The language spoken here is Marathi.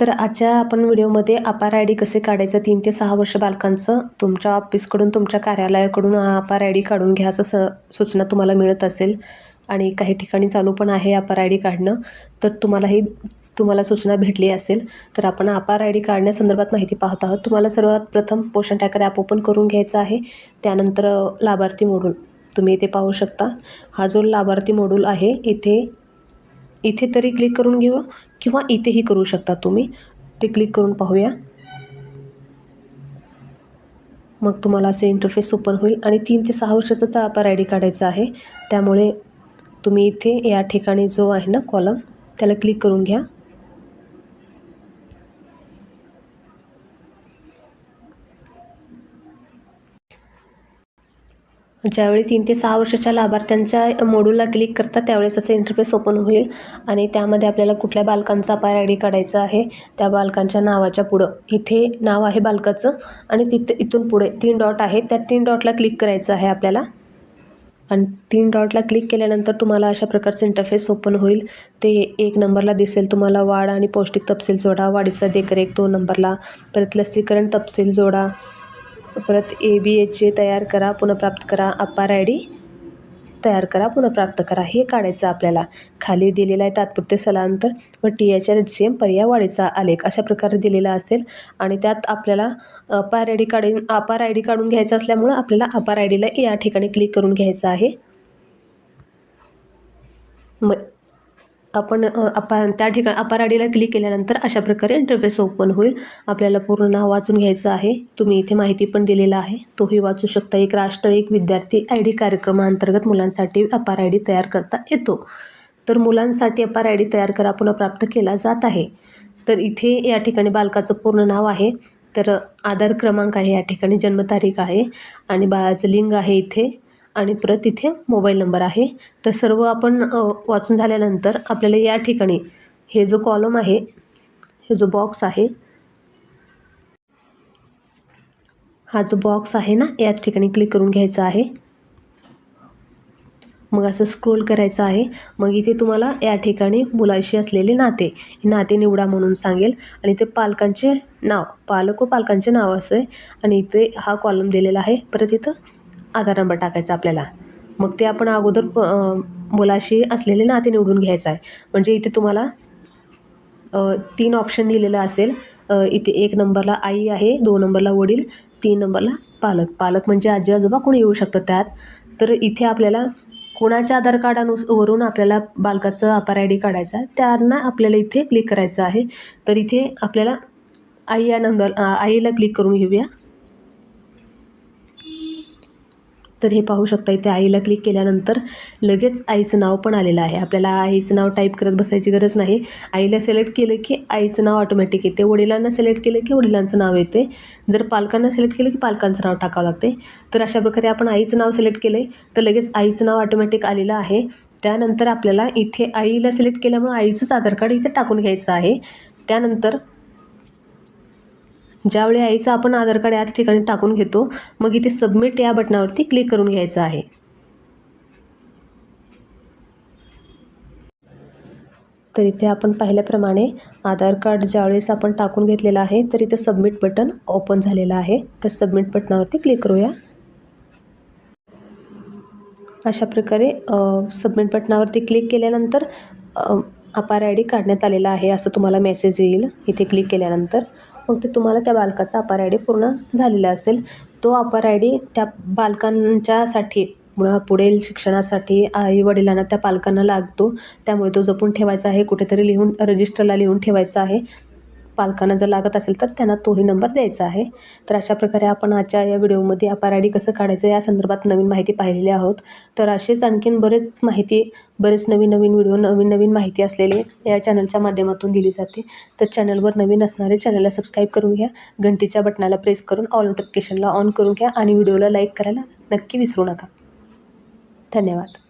तर आजच्या आपण व्हिडिओमध्ये अपार आय डी कसे काढायचं तीन ते सहा वर्ष बालकांचं तुमच्या ऑफिसकडून तुमच्या कार्यालयाकडून अपार आय डी काढून घ्या असं स सूचना तुम्हाला मिळत असेल. आणि काही ठिकाणी चालू पण आहे अपार आय डी काढणं तर तुम्हालाही तुम्हाला सूचना भेटली असेल. तर आपण अपार आय डी काढण्यासंदर्भात माहिती पाहत आहोत. तुम्हाला सर्वात प्रथम पोषण ट्रॅकर ॲप ओपन करून घ्यायचं आहे. त्यानंतर लाभार्थी मोडूल तुम्ही इथे पाहू शकता. हा जो लाभार्थी मोडूल आहे इथे इथे तरी क्लिक करून घेऊ किंवा इथेही करू शकता तुम्ही. ते क्लिक करून पाहूया. मग तुम्हाला असे इंटरफेस ओपन होईल आणि तीन ते सहा वर्षाचा अपार आय डी काढायचा आहे. त्यामुळे तुम्ही इथे या ठिकाणी जो आहे ना कॉलम त्याला क्लिक करून घ्या. ज्यावेळी तीन ते सहा वर्षाच्या लाभार्थ्यांच्या मॉड्यूलला क्लिक करता त्यावेळेस असं इंटरफेस ओपन होईल आणि त्यामध्ये आपल्याला कुठल्या बालकांचा पाय आय डी काढायचा आहे त्या बालकांच्या नावाच्या पुढं. इथे नाव आहे बालकाचं आणि तिथे इथून पुढे तीन डॉट आहे त्या तीन डॉटला क्लिक करायचं आहे आपल्याला. आणि तीन डॉटला क्लिक केल्यानंतर तुम्हाला अशा प्रकारचं इंटरफेस ओपन होईल. ते एक नंबरला दिसेल तुम्हाला वाढ आणि पौष्टिक तपशील जोडा. वाढीचा देखरेख दोन नंबरला. परत लसीकरण तपशील जोडा. परत ए बी एच तयार करा पुनर्प्राप्त करा अपार आय डी तयार करा पुनर्प्राप्त करा. हे काढायचं आपल्याला. खाली दिलेलं आहे तात्पुरते स्थलांतर व T H R C M पर्याय वाढीचा आलेख अशा प्रकारे दिलेला असेल. आणि त्यात आपल्याला अपार आय डी काढून अपार आय डी काढून घ्यायचं असल्यामुळं आपल्याला अपार आय डीला या ठिकाणी क्लिक करून घ्यायचं आहे. मग आपण अपार त्या ठिकाणी अपार आय डीला क्लिक केल्यानंतर अशा प्रकारे इंटरफेस ओपन होईल. आपल्याला पूर्ण नाव वाचून घ्यायचं आहे. तुम्ही इथे माहिती पण दिलेला आहे. तोही वाचू शकता. एक राष्ट्र एक विद्यार्थी आय डी कार्यक्रमाअंतर्गत मुलांसाठी अपार आय डी तयार करता येतो. तर मुलांसाठी अपार आय डी तयार करा पुन्हा प्राप्त केला जात आहे. तर इथे या ठिकाणी बालकाचं पूर्ण नाव आहे. तर आधार क्रमांक आहे या ठिकाणी जन्मतारीख आहे आणि बाळाचं लिंग आहे इथे. आणि परत इथे मोबाईल नंबर आहे. तर सर्व आपण वाचून झाल्यानंतर आपल्याला या ठिकाणी हे जो कॉलम आहे हे जो बॉक्स आहे हा जो बॉक्स आहे ना या ठिकाणी क्लिक करून घ्यायचा आहे. मग असं स्क्रोल करायचं आहे. मग इथे तुम्हाला या ठिकाणी मुलाशी असलेले नाते नाते निवडा म्हणून सांगेल. आणि ते पालकांचे नाव पालक व पालकांचे नाव असं. आहे आणि इथे हा कॉलम दिलेला आहे. परत इथं आधार नंबर टाकायचा आपल्याला. मग ते आपण अगोदर प मुलाशी असलेले नाते निवडून घ्यायचं आहे. म्हणजे इथे तुम्हाला तीन ऑप्शन दिलेलं असेल. इथे एक नंबरला आई आहे दोन नंबरला वडील तीन नंबरला पालक. पालक म्हणजे आजी आजोबा कोणी येऊ शकतं त्यात. तर इथे आपल्याला कोणाच्या आधार कार्डानुस वरून आपल्याला बालकाचं अपार आय डी काढायचा आहे त्यांना आपल्याला इथे क्लिक करायचं आहे. तर इथे आपल्याला आई या नंबर आईला क्लिक करून घेऊया. तर हे पाहू शकता इथे आईला क्लिक केल्यानंतर लगेच आईचं नाव पण आलेलं आहे. आपल्याला आईचं नाव टाईप करत बसायची गरज नाही. आईला सिलेक्ट केलं की आईचं नाव ऑटोमॅटिक येते. वडिलांना सिलेक्ट केलं की वडिलांचं नाव येते. जर पालकांना सिलेक्ट केलं की पालकांचं नाव टाकावं लागते. तर अशा प्रकारे आपण आईचं नाव सिलेक्ट केलं आहे तर लगेच आईचं नाव ऑटोमॅटिक आलेलं आहे. त्यानंतर आपल्याला इथे आईला सिलेक्ट केल्यामुळे आईचंच आधार कार्ड इथे टाकून घ्यायचं आहे. त्यानंतर ज्यावेळी आईचं आपण आधार कार्ड या ठिकाणी टाकून घेतो मग इथे सबमिट या बटनावरती क्लिक करून घ्यायचं आहे. तर इथे आपण पाहिल्याप्रमाणे आधार कार्ड ज्यावेळेस आपण टाकून घेतलेलं आहे तर इथे सबमिट बटन ओपन झालेलं आहे. तर सबमिट बटनावरती क्लिक करूया. अशा प्रकारे सबमिट बटनावरती क्लिक केल्यानंतर अपार आय डी काढण्यात आलेला आहे असं तुम्हाला मेसेज येईल. इथे क्लिक केल्यानंतर. मग ते तुम्हाला त्या बालकाचा अपार आय डी पूर्ण झालेला असेल. तो अपार आय डी त्या बालकांच्यासाठी पुढील शिक्षणासाठी आई वडिलांना त्या पालकांना लागतो. त्यामुळे तो जपून ठेवायचा आहे. कुठेतरी लिहून रजिस्टरला लिहून ठेवायचा आहे. पालकांना जर लागत असेल तर त्यांना तोही नंबर द्यायचा आहे. तर अशा प्रकारे आपण आजच्या या व्हिडिओमध्ये अपार आय डी कसं काढायचं या संदर्भात नवीन माहिती पाहिलेली आहोत. तर असेच आणखीन बरेच माहिती बरेच नवीन नवीन व्हिडिओ नवीन नवीन माहिती असलेले या चॅनलच्या माध्यमातून दिली जाते. तर चॅनलवर नवीन असणारे चॅनलला सबस्क्राईब करून घ्या. घंटीच्या बटनाला प्रेस करून ऑल नोटिफिकेशनला ऑन करून घ्या आणि व्हिडिओला लाईक करायला नक्की विसरू नका. धन्यवाद.